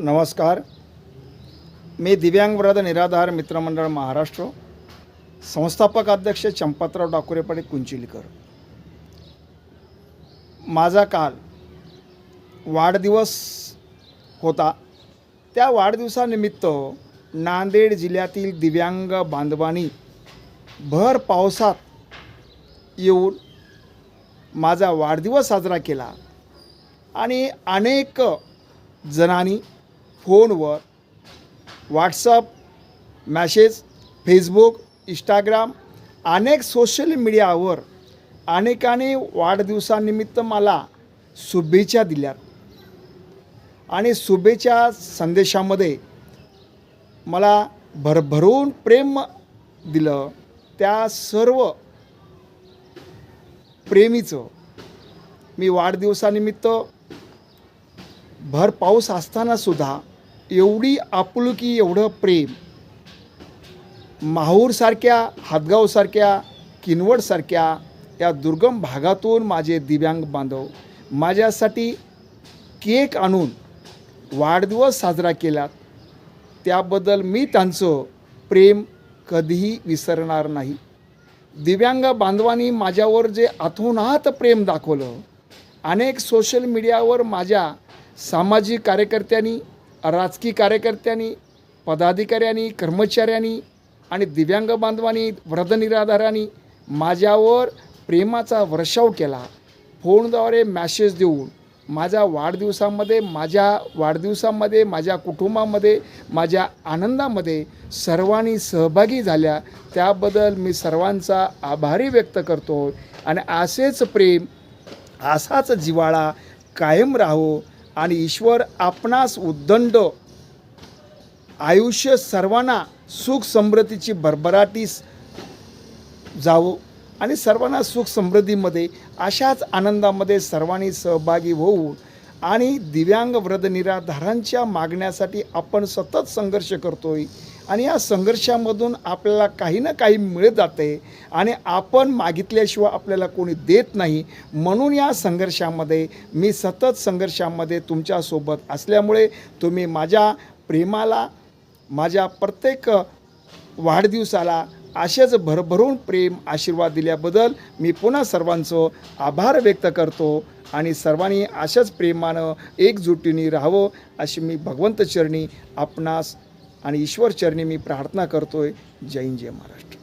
नमस्कार. मी दिव्यांग वृद्ध निराधार मित्रमंडळ महाराष्ट्र संस्थापक अध्यक्ष चंपतराव डाकुरेपाडे कुंचिलकर. माझा काल वाढदिवस होता. त्या वाढदिवसानिमित्त नांदेड जिल्ह्यातील दिव्यांग बांधवांनी भर पावसात येऊन माझा वाढदिवस साजरा केला आणि अनेक जणांनी फोनवर व्हॉट्सअप मॅसेज फेसबुक इंस्टाग्राम अनेक सोशल मीडियावर अनेकाने वाढदिवसानिमित्त मला शुभेच्छा दिल्यात. आणि शुभेच्छा संदेशामध्ये मला भरभरून प्रेम दिलं. त्या सर्व प्रेमीचं मी वाढदिवसानिमित्त भर पाऊस असतानासुद्धा एवढी आपुलकी एवढं प्रेम माहूरसारख्या हातगावसारख्या किनवडसारख्या या दुर्गम भागातून माझे दिव्यांग बांधव माझ्यासाठी केक आणून वाढदिवस साजरा केलात. त्याबद्दल मी त्यांचं प्रेम कधीही विसरणार नाही. दिव्यांग बांधवांनी माझ्यावर जे अथोनात प्रेम दाखवलं अनेक सोशल मीडियावर माझ्या सामाजिक कार्यकर्त्यांनी राजकीय कार्यकर्त्यांनी पदाधिकाऱ्यांनी कर्मचाऱ्यांनी आणि दिव्यांग बांधवांनी वृद्धनिराधारांनी माझ्यावर प्रेमाचा वर्षाव केला. फोनद्वारे मॅसेज देऊन माझ्या वाढदिवसामध्ये माझ्या वाढदिवसामध्ये माझ्या कुटुंबामध्ये माझ्या आनंदामध्ये सर्वांनी सहभागी झाल्या. त्याबद्दल मी सर्वांचा आभारी व्यक्त करतो आणि असेच प्रेम असाच जिव्हाळा कायम राहो. आणि ईश्वर आपणास उद्दंड आयुष्य सर्वांना सुख समृद्धीची भरभराटीस जावो आणि सर्वांना सुख समृद्धीमध्ये अशाच आनंदामध्ये सर्वांनी सहभागी होऊन आणि दिव्यांग व्रत निराधारांच्या मागण्यासाठी आपण सतत संघर्ष करतोय. आणि या संघर्षामधून आपल्याला काही ना काही मिळत जाते आणि आपण मागितल्याशिवाय आपल्याला कोणी देत नाही. म्हणून या संघर्षामध्ये मी सतत संघर्षामध्ये तुमच्यासोबत असल्यामुळे तुम्ही माझ्या प्रेमाला माझ्या प्रत्येक वाढदिवसाला असेच भरभरून प्रेम आशीर्वाद दिल्याबद्दल मी पुन्हा सर्वांचं आभार व्यक्त करतो आणि सर्वांनी अशाच प्रेमानं एकजुटीने राहावं अशी मी भगवंत चरणी आपणास आणि ईश्वर चरणी मी प्रार्थना करतोय. जय हिंद, जय महाराष्ट्र.